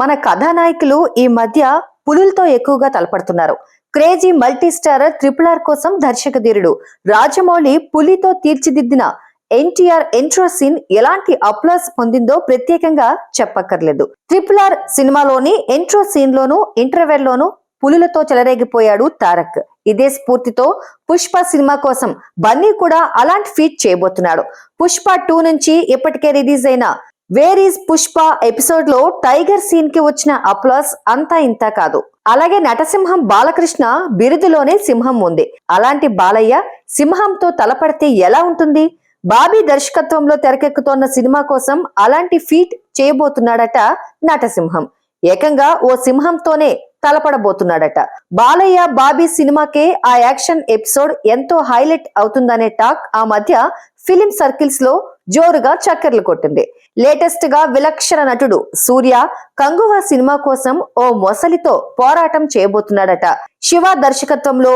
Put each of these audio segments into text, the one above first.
మన కథానాయకులు ఈ మధ్య పులులతో ఎక్కువగా తలపడుతున్నారు. Crazy multi starrer triple R కోసం దర్శక ధీరుడు రాజమౌళి పులితో తీర్చిదిద్దిన ఎన్టీఆర్ ఎంట్రో సీన్ ఎలాంటి అప్లాస్ పొందిందో ప్రత్యేకంగా చెప్పక్కర్లేదు. ట్రిపుల్ ఆర్ సినిమాలోని ఎంట్రో సీన్ లోను ఇంటర్వెల్ లోను పులులతో చెలరేగిపోయాడు తారక్. ఇదే స్ఫూర్తితో పుష్ప సినిమా కోసం బన్నీ కూడా అలాంటి ఫీట్ చేయబోతున్నాడు. పుష్ప టూ నుంచి ఇప్పటికే రిలీజ్ అయిన వేర్ ఈజ్ పుష్ప ఎపిసోడ్లో టైగర్ సీన్కి వచ్చిన అప్లాస్ అంతా ఇంత కాదు. అలాగే నటసింహం బాలకృష్ణ బిరుదులోనే సింహం ఉంది. అలాంటి బాలయ్య సింహంతో తలపడితే ఎలా ఉంటుంది? బాబీ దర్శకత్వంలో తెరకెక్కుతోన్న సినిమా కోసం అలాంటి ఫీట్ చేయబోతున్నాడట నటసింహం. ఏకంగా ఓ సింహంతోనే తలపడబోతున్నాడట బాలయ్య బాబీ సినిమాకే ఆ యాక్షన్ ఎపిసోడ్ ఎంతో హైలైట్ అవుతుందనే టాక్ ఆ మధ్య ఫిలిం సర్కిల్స్లో జోరుగా చక్కర్లు కొట్టింది. లేటెస్ట్గా విలక్షణ నటుడు సూర్య కంగువ సినిమా కోసం ఓ మొసలితో పోరాటం చేయబోతున్నాడట. శివ దర్శకత్వంలో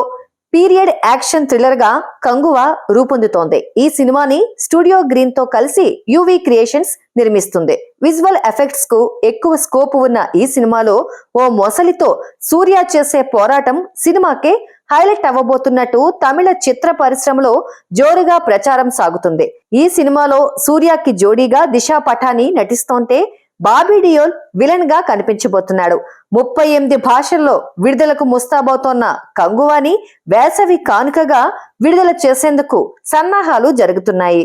పీరియడ్ యాక్షన్ థ్రిల్లర్గా కంగువ రూపొందుతోంది. ఈ సినిమాని స్టూడియో గ్రీన్తో కలిసి యువి క్రియేషన్స్ నిర్మిస్తుంది. విజువల్ ఎఫెక్ట్స్కు ఎక్కువ స్కోప్ ఉన్న ఈ సినిమాలో ఓ మొసలితో సూర్య చేసే పోరాటం సినిమాకే హైలైట్ అవ్వబోతున్నట్టు తమిళ చిత్ర పరిశ్రమలో జోరుగా ప్రచారం సాగుతుంది. ఈ సినిమాలో సూర్యకి జోడీగా దిశా పఠాని నటిస్తోంటే బాబీ డియోల్ విలన్గా కనిపించబోతున్నాడు. ముప్పై ఎనిమిది భాషల్లో విడుదలకు ముస్తాబోతోన్న కంగువాని వేసవి కానుకగా విడుదల చేసేందుకు సన్నాహాలు జరుగుతున్నాయి.